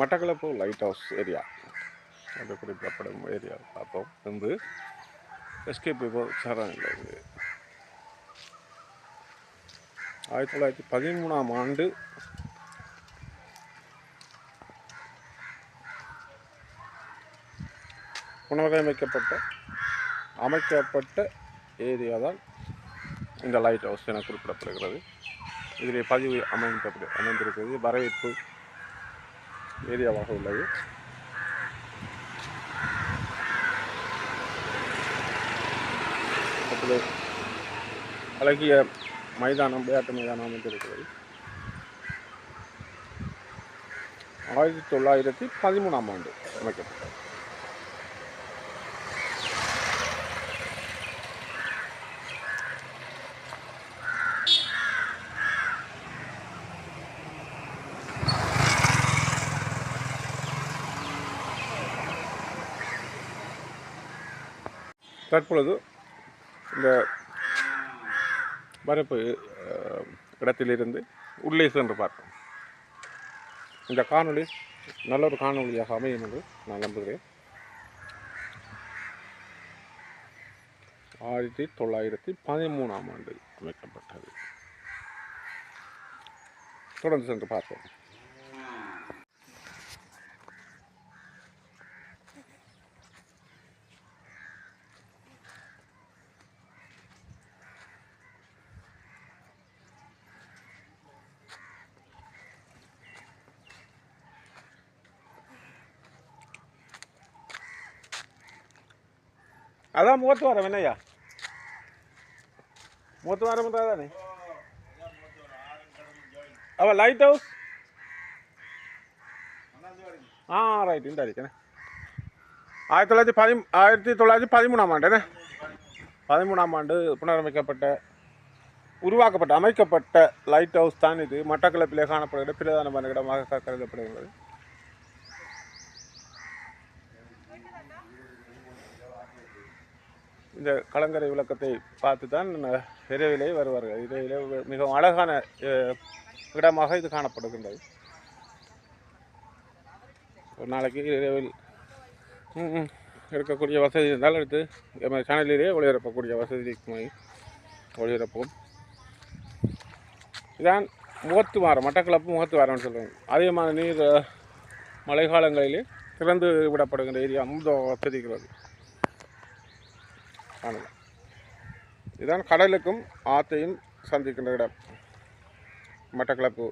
Batticaloa light house area அது குறிப்பிடப்படும் area பார்ப்போம் வந்து எஸ்கே பிபோ சரண் இது ஆயிரத்தி தொள்ளாயிரத்தி பதிமூணாம் ஆண்டு புனரமைக்கப்பட்ட அமைக்கப்பட்ட ஏரியா தான் இந்த லைட் ஹவுஸ் என குறிப்பிடப்படுகிறது. இதில் பதிவு அமைந்த அமைந்திருக்கிறது. வரவேற்பு ஏரியாவாக உள்ளது. அப்படி அழகிய மைதானம் விளையாட்டு மைதானம் அமைந்திருக்கிறது. ஆயிரத்தி தொள்ளாயிரத்தி பதிமூணாம் ஆண்டு அமைக்கப்பட்டது. தற்பொழுது இந்த வரப்பு இடத்திலிருந்து உள்ளே சென்று பார்ப்போம். இந்த காணொளி நல்ல ஒரு காணொளியாக அமையும் என்று நான் நம்புகிறேன். ஆயிரத்தி தொள்ளாயிரத்தி பதிமூணாம் ஆண்டு அமைக்கப்பட்டது. தொடர்ந்து சென்று பார்ப்போம். அதான் மூவத்துவாரம் என்னய்யா? மூவத்துவாரம் தானே அவ லைட் ஹவுஸ் ஆ ரைட் இந்த அடிக்கண்ணே. ஆயிரத்தி தொள்ளாயிரத்தி பதி ஆயிரத்தி தொள்ளாயிரத்தி பதிமூணாம் ஆண்டுண்ணே. பதிமூணாம் ஆண்டு புனரமைக்கப்பட்ட உருவாக்கப்பட்ட அமைக்கப்பட்ட லைட் ஹவுஸ் தான் இது. மட்டக்களப்பிலே காணப்படுகிற பிரதான இடமாக கருதப்படுகிறது இந்த கலங்கரை விளக்கத்தை பார்த்து தான் ந- விரைவிலே வருவார்கள். இரவிலே மிகவும் அழகான இடமாக இது காணப்படுகின்றது. ஒரு நாளைக்கு இரவில் இருக்கக்கூடிய வசதி இருந்தால் எடுத்து எமது சேனலிலே ஒளிபரப்பக்கூடிய வசதி இருக்குமாய் ஒளிபரப்போம் இதான் முகத்து வாரம் மட்டக்களப்பு முகத்து வாரம்னு சொல்லுவாங்க அதிகமான நீர் மழைக்காலங்களிலே திறந்து விடப்படுகின்ற ஏரியா அமுத வசதிகள் காணலாம் இதுதான் கடலுக்கும் ஆற்றையும் சந்திக்கின்ற இடம். மட்டக்களப்பு